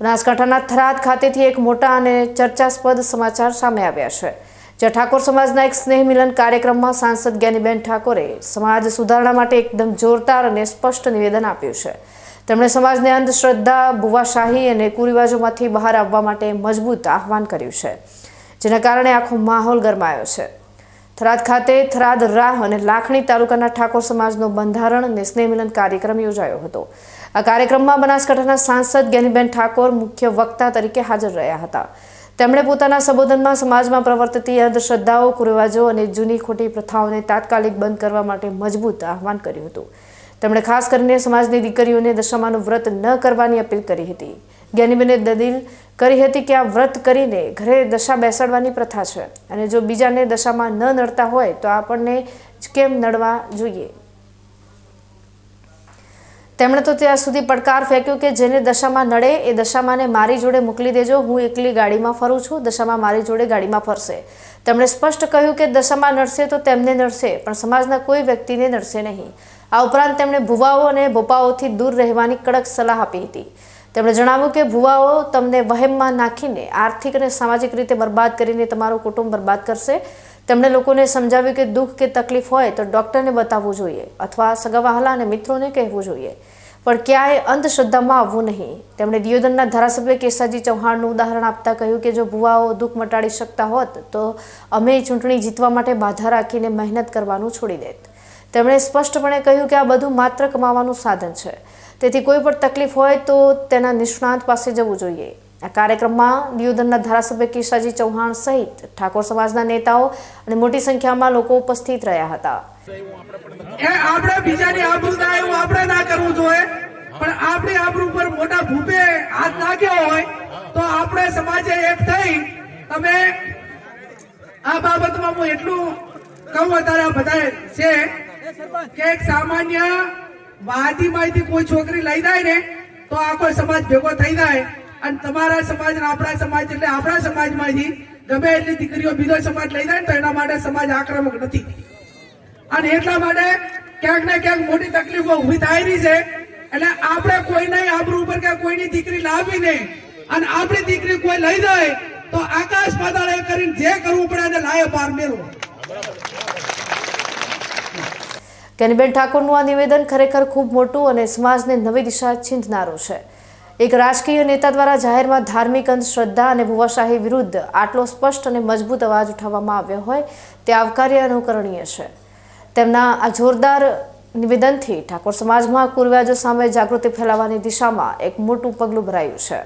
બનાસકાંઠાના થરાદ ખાતેથી એક મોટા અને ચર્ચાસ્પદ સમાચાર સામે આવ્યા છે. જ્યાં ઠાકોર સમાજના એક સ્નેહ મિલન કાર્યક્રમમાં સાંસદ જ્ઞાનીબેન ઠાકોરે સમાજ સુધારણા માટે એકદમ જોરદાર અને સ્પષ્ટ નિવેદન આપ્યું છે. તેમણે સમાજને અંધશ્રદ્ધા, ભુવાશાહી અને કુરિવાજોમાંથી બહાર આવવા માટે મજબૂત આહવાન કર્યું છે, જેના કારણે આખો માહોલ ગરમાયો છે. થરાદ ખાતે થરાદ રાહ અને લાખણી તાલુકાના ઠાકોર સમાજનો બંધારણ અને સ્નેહ મિલન કાર્યક્રમ યોજાયો હતો. આ કાર્યક્રમમાં બનાસકાંઠાના સાંસદ જ્ઞાનીબેન ઠાકોર મુખ્ય વક્તા તરીકે હાજર રહ્યા હતા. તેમણે પોતાના સંબોધનમાં સમાજમાં પ્રવર્તતી અંધશ્રદ્ધાઓ, કુરિવાજો અને જૂની ખોટી પ્રથાઓને તાત્કાલિક બંધ કરવા માટે મજબૂત આહવાન કર્યું હતું. તેમણે ખાસ કરીને સમાજની દીકરીઓને દશામાનું વ્રત ન કરવાની અપીલ કરી હતી. જ્ઞાનીબેને દલીલ કરી હતી કે આ વ્રત કરીને ઘરે દશા બેસાડવાની પ્રથા છે અને જો બીજાને દશામાં ન નડતા હોય તો આપણને જ કેમ નડવા જોઈએ? તેમણે તો ત્યાં સુધી પડકાર ફેંક્યો કે જેને દશામાં નડે એ દશામાને મારી જોડે મોકલી દેજો, હું એકલી ગાડીમાં ફરું છું, દશામાં મારી જોડે ગાડીમાં ફરશે. તેમણે સ્પષ્ટ કહ્યું કે દશામાં નડશે તો તેમને નડશે, પણ સમાજના કોઈ વ્યક્તિને નડશે નહીં. આ ઉપરાંત તેમણે ભુવાઓ અને ભોપાઓથી દૂર રહેવાની કડક સલાહ આપી હતી. તેમણે જણાવ્યું કે ભુવાઓ તમને વહેમમાં નાખીને આર્થિક અને સામાજિક રીતે બરબાદ કરીને તમારું કુટુંબ બરબાદ કરશે. તેમણે લોકોને સમજાવ્યું કે દુઃખ કે તકલીફ હોય તો ડૉક્ટરને બતાવવું જોઈએ અથવા સગાવાહલા અને મિત્રોને કહેવું જોઈએ. પણ ક્યાંય અંધશ્રદ્ધામાં આવવું નહીં. તેમણે દિયોદનના ધારાસભ્ય કેસાજી ચૌહાણનું ઉદાહરણ આપતા કહ્યું કે જો ભુવાઓ દુઃખ મટાડી શકતા હોત તો અમે ચૂંટણી જીતવા માટે બાધા રાખીને મહેનત કરવાનું છોડી દેત. તેમણે સ્પષ્ટપણે કહ્યું કે આ બધું માત્ર કમાવાનું સાધન છે. તેથી કોઈ પણ તકલીફ હોય તો તેના નિષ્ણાંત પાસે જવું જોઈએ. આ કાર્યક્રમમાં દિયોદરના ધારાસભ્ય કિશાજી ચૌહાણ સહિત ઠાકોર સમાજના નેતાઓ અને મોટી સંખ્યામાં લોકો ઉપસ્થિત રહ્યા હતા. આપણે બીજાની આબરૂ એવું આપણે ના કરવું જોઈએ. પણ આપણી આબરૂ ઉપર મોટા ભૂપે હાથ નાખ્યો હોય તો આપણે સમાજે એક થઈ. તમે આ બાબતમાં હું એટલું કહું અત્યારે આ બધા છે કે એક સામાન્ય વાદી માહિતી કોઈ છોકરી લઈ જાય ને, તો આખો સમાજ ભેગો થઈ જાય. અને તમારા સમાજ આપણા સમાજ એટલે આપણા સમાજમાંથી ગમે એટલી દીકરીઓ બીજો સમાજ લઈ જાય તો એના માટે સમાજ આક્રમક નથી. અને એટલા માટે ક્યાંક ને ક્યાંક મોટી તકલીફો ઊભી થાય રહી છે. એટલે આપણે કોઈને આબરૂ ઉપર કે કોઈની દીકરી લાવી નહીં. અને આપણી દીકરી કોઈ લઈ જાય તો આકાશ પાતાળ કરીને જે કરવું પડે એને લાયે પાર મેળવો. કેનીબેન ઠાકોરનું આ નિવેદન ખરેખર ખૂબ મોટું અને સમાજને નવી દિશા ચીંધનારું છે. એક રાજકીય નેતા દ્વારા જાહેરમાં ધાર્મિક અંધશ્રદ્ધા અને ભુવાશાહી વિરુદ્ધ આટલો સ્પષ્ટ અને મજબૂત અવાજ ઉઠાવવામાં આવ્યો હોય તે આવકાર્ય અનુકરણીય છે. તેમના આ જોરદાર નિવેદનથી ઠાકોર સમાજમાં કુરિવાજો સામે જાગૃતિ ફેલાવવાની દિશામાં એક મોટું પગલું ભરાયું છે.